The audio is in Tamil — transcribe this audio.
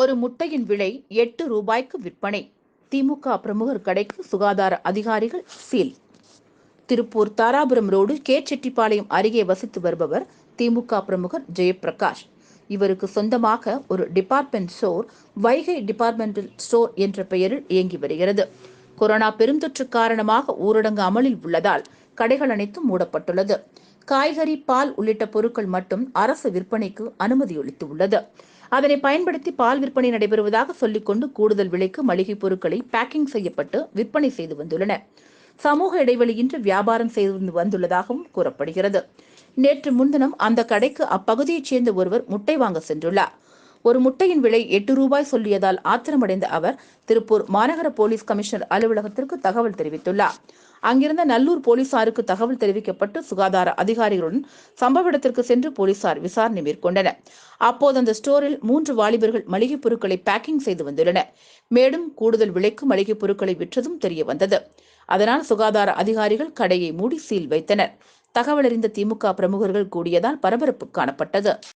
ஒரு முட்டையின் விலை எட்டு ரூபாய்க்கு விற்பனை. திமுக பிரமுகர் கடைக்கு சுகாதார அதிகாரிகள் seal. Tiruppur Dharapuram road K Chettipalayam அருகே வசித்து வருபவர் திமுக பிரமுகர் ஜெயபிரகாஷ் இவருக்கு சொந்தமாக ஒரு department store Vaigai departmental store என்ற பெயரில் இயங்கி வருகிறது. கொரோனா பெருந்தொற்று காரணமாக ஊரடங்கு அமலில் உள்ளதால் கடைகள் அனைத்தும் மூடப்பட்டுள்ளது. காய்கறி பால் உள்ளிட்ட பொருட்கள் மட்டும் அரசு விற்பனைக்கு அனுமதியளித்துள்ளது. அதனை பயன்படுத்தி பால் விற்பனை நடைபெறுவதாக சொல்லிக்கொண்டு கூடுதல் விலைக்கு மளிகை பொருட்களை பேக்கிங் செய்யப்பட்டு விற்பனை செய்து வந்துள்ளன. சமூக இடைவெளியின்றி வியாபாரம் செய்து வந்துள்ளதாகவும் கூறப்படுகிறது. நேற்று முன்தினம் அந்த கடைக்கு அப்பகுதியைச் சேர்ந்த ஒருவர் முட்டை வாங்க சென்றுள்ளார். ஒரு முட்டையின் விலை எட்டு ரூபாய் சொல்லியதால் ஆத்திரமடைந்த அவர் திருப்பூர் மாநகர போலீஸ் கமிஷனர் அலுவலகத்திற்கு தகவல் தெரிவித்துள்ளார். அங்கிருந்த நல்லூர் போலீசாருக்கு தகவல் தெரிவிக்கப்பட்டு சுகாதார அதிகாரிகளுடன் சம்பவ இடத்திற்கு சென்று போலீசார் விசாரணை மேற்கொண்டனர். அப்போது அந்த ஸ்டோரில் மூன்று வாலிபர்கள் மளிகைப் பொருட்களை பேக்கிங் செய்து வந்துள்ளனர் மேலும் கூடுதல் விலைக்கு மளிகைப் பொருட்களை விற்றதும் தெரிய வந்தது அதனால் சுகாதார அதிகாரிகள் கடையை மூடி சீல் வைத்தனர். தகவல் அறிந்த திமுக பிரமுகர்கள் கூடியதால் பரபரப்பு காணப்பட்டது.